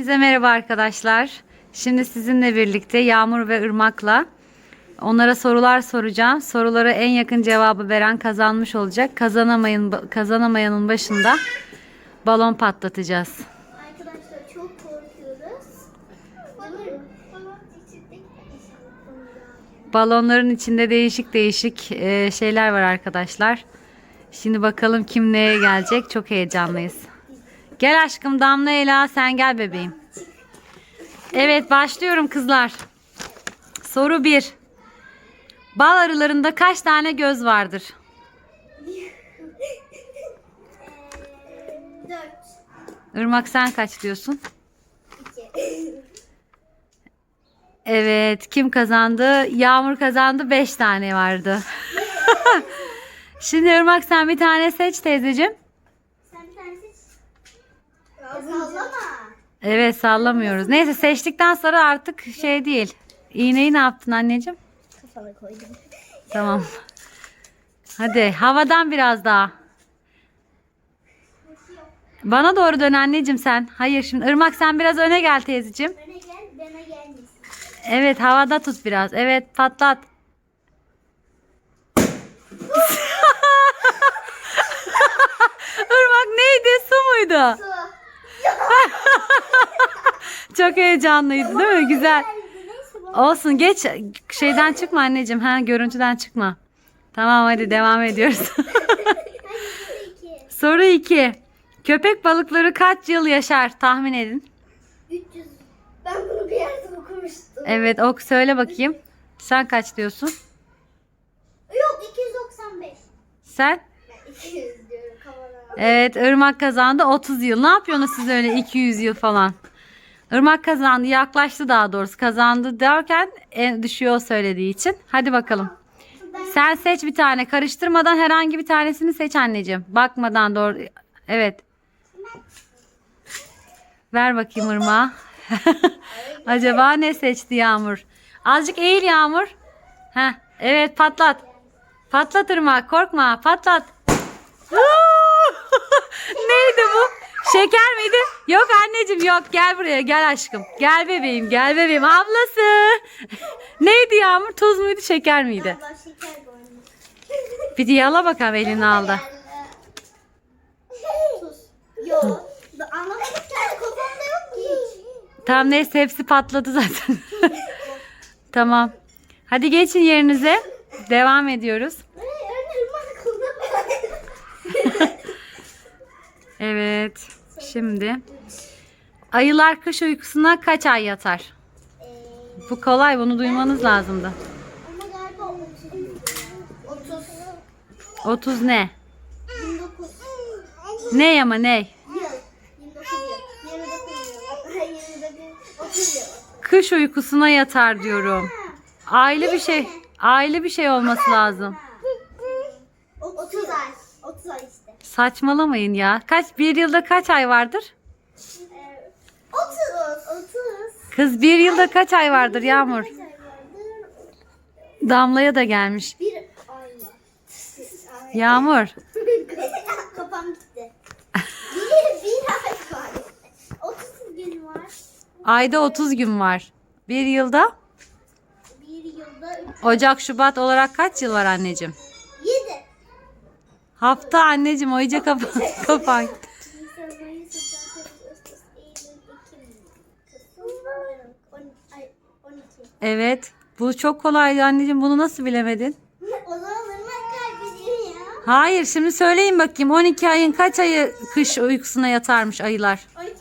Hepinize merhaba arkadaşlar. Şimdi sizinle birlikte Yağmur ve Irmak'la onlara sorular soracağım. Sorulara en yakın cevabı veren kazanmış olacak. Kazanamayın kazanamayanın başında balon patlatacağız. Arkadaşlar çok korkuyoruz. Balonların içinde değişik değişik e, şeyler var arkadaşlar. Şimdi bakalım kim neye gelecek. Çok heyecanlıyız. Gel aşkım Damla Ela sen gel bebeğim. Evet başlıyorum kızlar. Soru 1. Bal arılarında kaç tane göz vardır? Dört. Irmak sen kaç diyorsun? İki. Evet kim kazandı? Yağmur kazandı 5 tane vardı. Şimdi Irmak sen bir tane seç teyzeciğim. Sen bir tane seç. Sallama. Evet sallamıyoruz. Neyse seçtikten sonra artık şey değil. İğneyi ne yaptın anneciğim? Kafana koydum. Tamam. Hadi havadan biraz daha. Bana doğru dön anneciğim sen. Hayır şimdi Irmak sen biraz öne gel teyzeciğim. Bana gel, bana gelmesin. Evet havada tut biraz. Evet patlat. Irmak neydi? Su muydu? Su. Çok heyecanlıydı değil mi? Güzel. Olsun geç şeyden çıkma anneciğim. Ha görüntüden çıkma. Tamam hadi devam ediyoruz. Soru 2. Köpek balıkları kaç yıl yaşar tahmin edin. 300. Ben bunu bir yerde okumuştum. Evet ok söyle bakayım. Sen kaç diyorsun? Yok 295. Sen? Ben 200 diyorum kafana. Evet Irmak kazandı 30 yıl. Ne yapıyorsunuz siz öyle 200 yıl falan? Irmak kazandı yaklaştı daha doğrusu kazandı derken en düşüyor söylediği için. Hadi bakalım. Sen seç bir tane karıştırmadan herhangi bir tanesini seç anneciğim. Bakmadan doğru. Evet. Ver bakayım Irmak'a. Acaba ne seçti Yağmur? Azıcık eğil Yağmur. Heh, evet patlat. Patlat Irmak korkma patlat. Neydi bu? Şeker miydi? Yok anneciğim yok gel buraya gel aşkım. Gel bebeğim gel bebeğim ablası. Neydi Yağmur tuz muydu şeker miydi? Allah şeker anne. Bir de yala bakalım elini aldı. Tuz. Yok. Anlamadım ki kafamda yok ki hiç. Tamam neyse hepsi patladı zaten. tamam. Hadi geçin yerinize. Devam ediyoruz. Evet. Şimdi. Ayılar kış uykusuna kaç ay yatar? Ee, Bu kolay bunu duymanız lazımdı. ama galiba 30. 30. 30 ne? 29. Ne ama ne? Yıl. 29 yıl. 29 yıl. 29. 30 yıl. Kış uykusuna yatar diyorum. Aile bir şey. Aile bir şey olması lazım. 30 ay. 30 ay işte. Saçmalamayın ya. Kaç bir yılda kaç ay vardır? Ee, 30. 30. Kız bir yılda kaç ay vardır Yağmur? Damlaya da gelmiş. Bir ay var. Yağmur. Kafam gitti. Bir, bir ay var. 30 gün var. Ayda 30 gün var. Bir yılda Bir yılda Ocak, Şubat olarak kaç yıl var anneciğim? 7. Hafta anneciğim o iyice 12. Evet. Bu çok kolaydı anneciğim. Bunu nasıl bilemedin? O zaman ırmak kaybediyor ya. Hayır şimdi söyleyin bakayım 12 ayın kaç ayı kış uykusuna yatarmış ayılar? 12.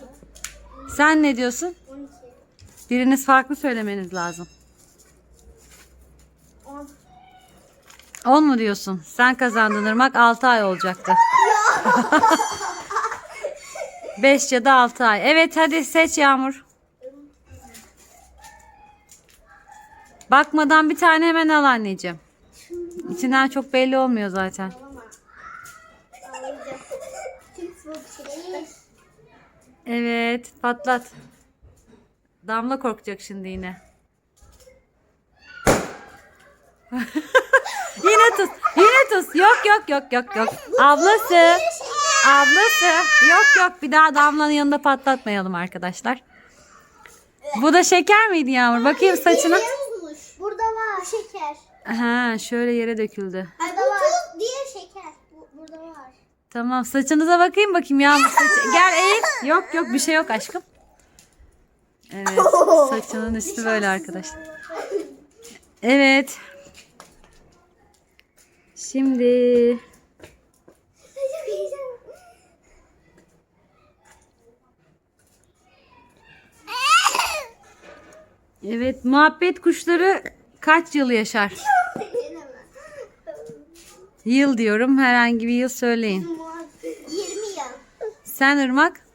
Sen ne diyorsun? 12. Biriniz farklı söylemeniz lazım. 10 mu diyorsun? Sen kazandın Irmak 6 ay olacaktı. 5 ya da 6 ay. Evet hadi seç Yağmur. Bakmadan bir tane hemen al anneciğim. İçinden çok belli olmuyor zaten. Evet patlat. Damla korkacak şimdi yine. yine tut. Yine tut. Yok yok yok yok yok. Ablası. Ablası. Yok yok bir daha Damla'nın yanında patlatmayalım arkadaşlar. Bu da şeker miydi Yağmur? Bakayım saçına. Burada var. Şeker. Ha, şöyle yere döküldü. Ay, bu tuz diğer şeker. Bu, burada var. Tamam saçınıza bakayım bakayım Yağmur. Gel eğil. Yok yok bir şey yok aşkım. Evet saçının üstü böyle arkadaşlar. Evet. Şimdi evet muhabbet kuşları kaç yıl yaşar? Yıl diyorum herhangi bir yıl söyleyin. 20 yıl. Sen Irmak?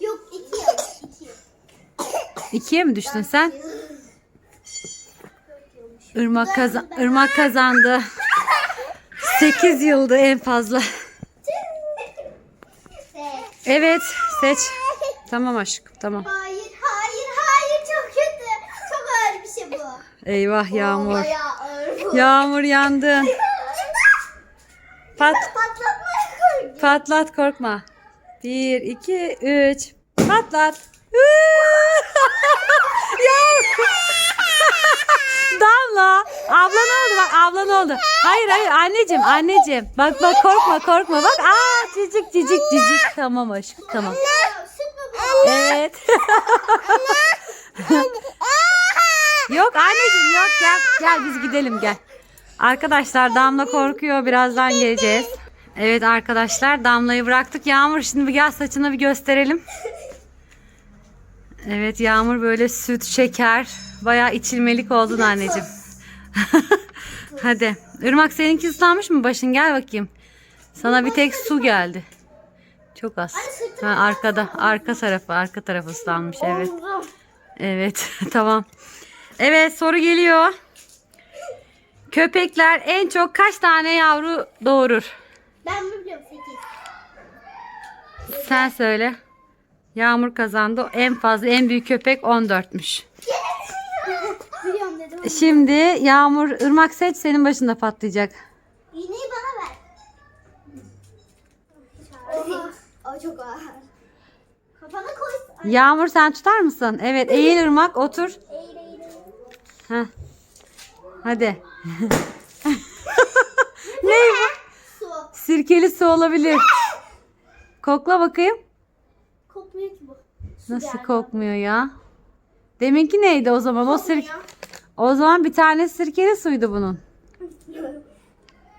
Yok 2 yıl. 2 yıl. İkiye mi düştün sen? Irmak, kazan Irmak kazandı. 8 yıldı en fazla. Evet seç. Tamam aşkım tamam. Hayır, hayır, hayır çok kötü. Çok ağır bir şey bu. Eyvah Yağmur. Bayağı ağır bu. Yağmur yandın. Pat, Patlatmaya patlat korkma. 1, 2, 3. Patlat. Yağmur. Ablan oldu bak ablan oldu. Hayır hayır anneciğim anneciğim. Bak bak korkma korkma bak. Aa cicik cicik cicik. Tamam aşkım tamam. Evet. yok anneciğim yok gel. Gel biz gidelim gel. Arkadaşlar Damla korkuyor. Birazdan geleceğiz. Evet arkadaşlar Damla'yı bıraktık. Yağmur şimdi bir gel saçını bir gösterelim. Evet Yağmur böyle süt, şeker. Bayağı içilmelik oldun anneciğim. Hadi. Irmak seninki ıslanmış mı başın? Gel bakayım. Sana bir tek su geldi. Çok az. Ha, arkada. Arka tarafı. Arka tarafı ıslanmış. Evet. Evet. tamam. Evet soru geliyor. Köpekler en çok kaç tane yavru doğurur? Ben biliyorum 8. Sen söyle. Yağmur kazandı. En fazla en büyük köpek 14'müş. Şimdi Yağmur ırmak seç senin başında patlayacak. İğneyi bana ver. O çok ağır. Kafana koy. Yağmur sen tutar mısın? Evet eğil ırmak otur. Eğil eğil. Heh. Hadi. ne bu? Su. Sirkeli su olabilir. Kokla bakayım. Kokmuyor ki bu. Su Nasıl geldi. kokmuyor ya? Deminki neydi o zaman? O sir Kokmuyor. O zaman bir tane sirkeli suydu bunun.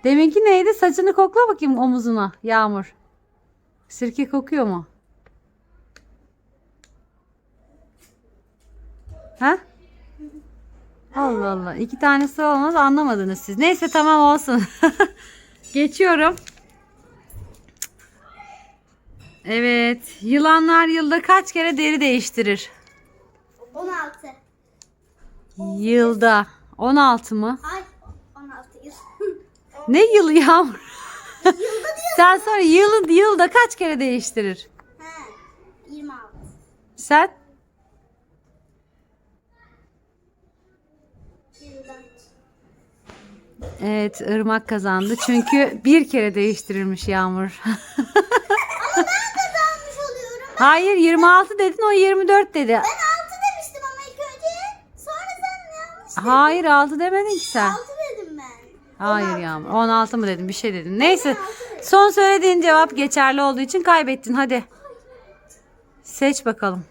Deminki neydi? Saçını kokla bakayım omuzuna Yağmur. Sirke kokuyor mu? Ha? Allah Allah. İki tanesi olmaz anlamadınız siz. Neyse tamam olsun. Geçiyorum. Evet. Yılanlar yılda kaç kere deri değiştirir? 16. Yılda. 16 mı? Ay 16 yıl. Ne yılı Yağmur? Sen sonra yılı, yılda kaç kere değiştirir? He. 26. Sen? 24. Evet Irmak kazandı. Çünkü bir kere değiştirilmiş Yağmur. Kazanmış oluyorum. Hayır 26 dedin o 24 dedi. Ben Hayır 6 demedin ki sen. 6 dedim ben. Hayır Yağmur 16 mı dedin bir şey dedin. Neyse son söylediğin cevap geçerli olduğu için kaybettin hadi. Seç bakalım.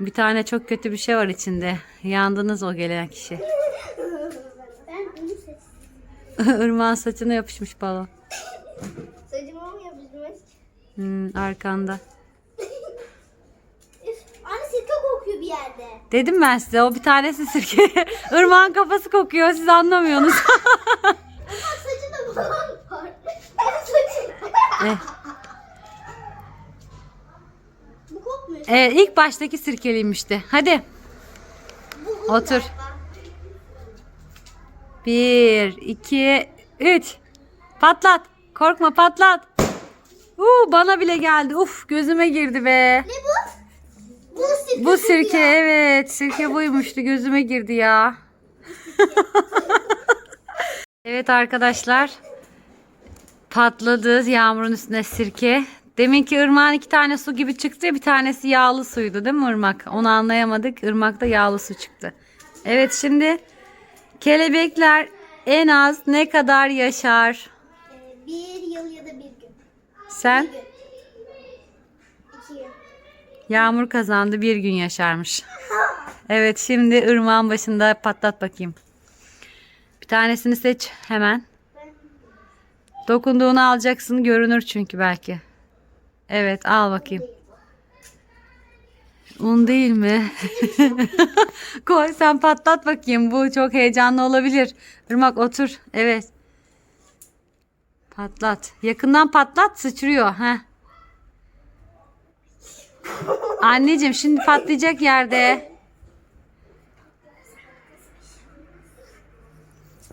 Bir tane çok kötü bir şey var içinde. Yandınız o gelen kişi. Irmak'ın saçına yapışmış balon. Saçıma mı yapışmış? Hmm, arkanda. Üf, Anne sirke kokuyor bir yerde. Dedim ben size o bir tanesi sirke. Irmak'ın kafası kokuyor siz anlamıyorsunuz. Saçında balon var. Eh, Bu kokmuyor. evet, ilk baştaki sirkeliymişti. Hadi Bu un Otur. galiba. bir, iki, üç. Patlat. Korkma patlat. Uu, bana bile geldi. Uf gözüme girdi be. Ne bu? Bu sirke. Bu sirke kokuyor. evet. Sirke buymuştu. Gözüme girdi ya. evet arkadaşlar. Patladı yağmurun üstüne sirke. Deminki ırmağın iki tane su gibi çıktı ya bir tanesi yağlı suydu değil mi ırmak? Onu anlayamadık. Irmakta yağlı su çıktı. Evet şimdi kelebekler en az ne kadar yaşar? Bir yıl ya da bir gün. Sen? Bir gün. Yağmur kazandı bir gün yaşarmış. Evet şimdi ırmağın başında patlat bakayım. Bir tanesini seç hemen. Dokunduğunu alacaksın görünür çünkü belki. Evet al bakayım. Un değil mi? Koy sen patlat bakayım. Bu çok heyecanlı olabilir. Irmak otur. Evet. Patlat. Yakından patlat sıçrıyor. Heh. Anneciğim şimdi patlayacak yerde.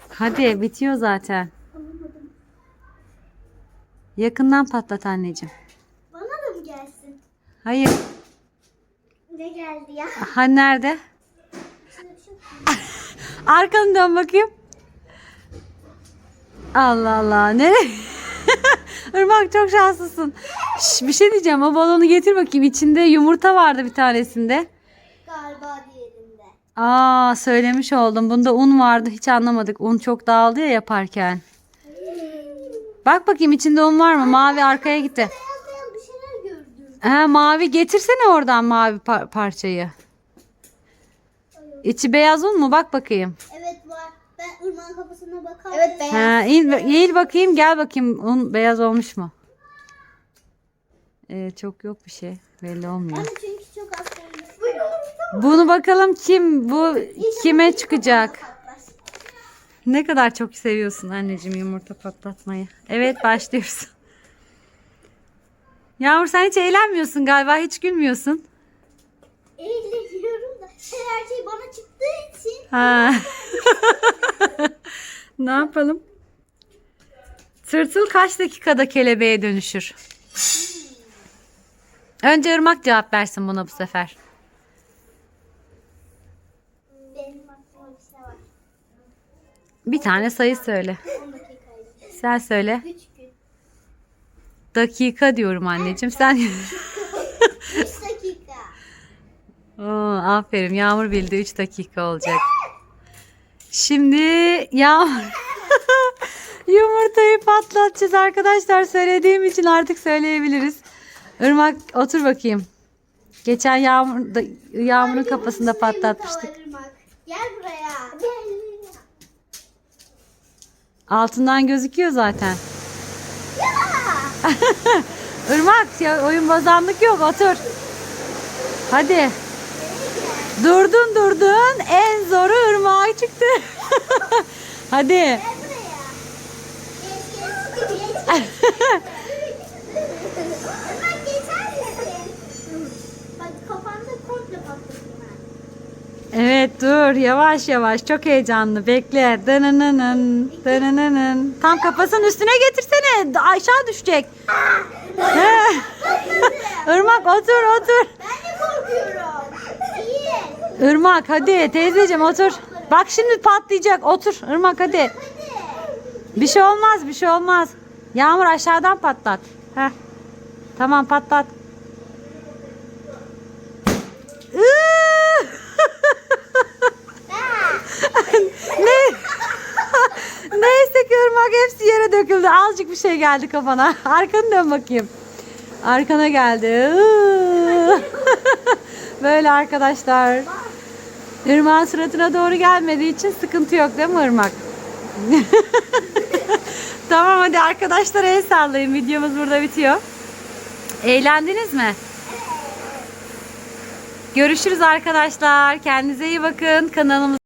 Hadi bitiyor zaten. Yakından patlat anneciğim. Bana da mı gelsin? Hayır. Ne geldi ya? Ha nerede? Arkanı dön bakayım. Allah Allah. Nereye? Irmak çok şanslısın. Şş, bir şey diyeceğim. O balonu getir bakayım. İçinde yumurta vardı bir tanesinde. Galiba diğerinde. Aa söylemiş oldum. Bunda un vardı. Hiç anlamadık. Un çok dağıldı ya yaparken. Bak bakayım içinde un var mı? Mavi arkaya gitti. Beyaz beyaz bir şeyler gördüm. Ha, mavi getirsene oradan mavi par- parçayı. İçi beyaz un mu? Bak bakayım. Evet var. Ben ırmağın kafasına bakar Evet beyaz. Ha, in, eğil bakayım gel bakayım un beyaz olmuş mu? Ee, çok yok bir şey belli olmuyor. Anne çünkü çok az. Bunu bakalım kim bu kime çıkacak? Ne kadar çok seviyorsun anneciğim yumurta patlatmayı. Evet başlıyoruz. Yağmur sen hiç eğlenmiyorsun galiba hiç gülmüyorsun. Eğleniyorum da her şey bana çıktığı için. Ha. ne yapalım? Tırtıl kaç dakikada kelebeğe dönüşür? Önce Irmak cevap versin buna bu sefer. Benim aklıma bir şey var. Bir tane sayı söyle. 10 dakikaydı. Sen söyle. 3 gün. Dakika diyorum anneciğim. Sen 3 dakika. Oo, aferin. Yağmur bildi 3 dakika olacak. Şimdi Yağmur yumurtayı patlatacağız arkadaşlar. Söylediğim için artık söyleyebiliriz. Irmak otur bakayım. Geçen Yağmur da, Yağmur'un kafasında patlatmıştık. Gel buraya. Altından gözüküyor zaten. Ya. Irmak ya oyun bozanlık yok otur. Hadi. Durdun durdun en zoru ırmağa çıktı. Hadi. Gel buraya. Geç geç. Geç. Hemen Evet dur yavaş yavaş çok heyecanlı bekle. Dınınının, dınınının. Tam kafasının üstüne getirsene aşağı düşecek. Irmak otur otur. Ben de korkuyorum. İyi. Irmak hadi teyzeciğim otur. Bak şimdi patlayacak otur Irmak hadi. Hadi. Bir şey olmaz bir şey olmaz. Yağmur aşağıdan patlat. Heh. Tamam patlat. Iıı! Ne? Neyse ki ırmak hepsi yere döküldü. Azıcık bir şey geldi kafana. Arkanı dön bakayım. Arkana geldi. Böyle arkadaşlar. Irmak'ın suratına doğru gelmediği için sıkıntı yok değil mi Irmak? tamam hadi arkadaşlar el sallayın. Videomuz burada bitiyor. Eğlendiniz mi? Görüşürüz arkadaşlar. Kendinize iyi bakın. Kanalımız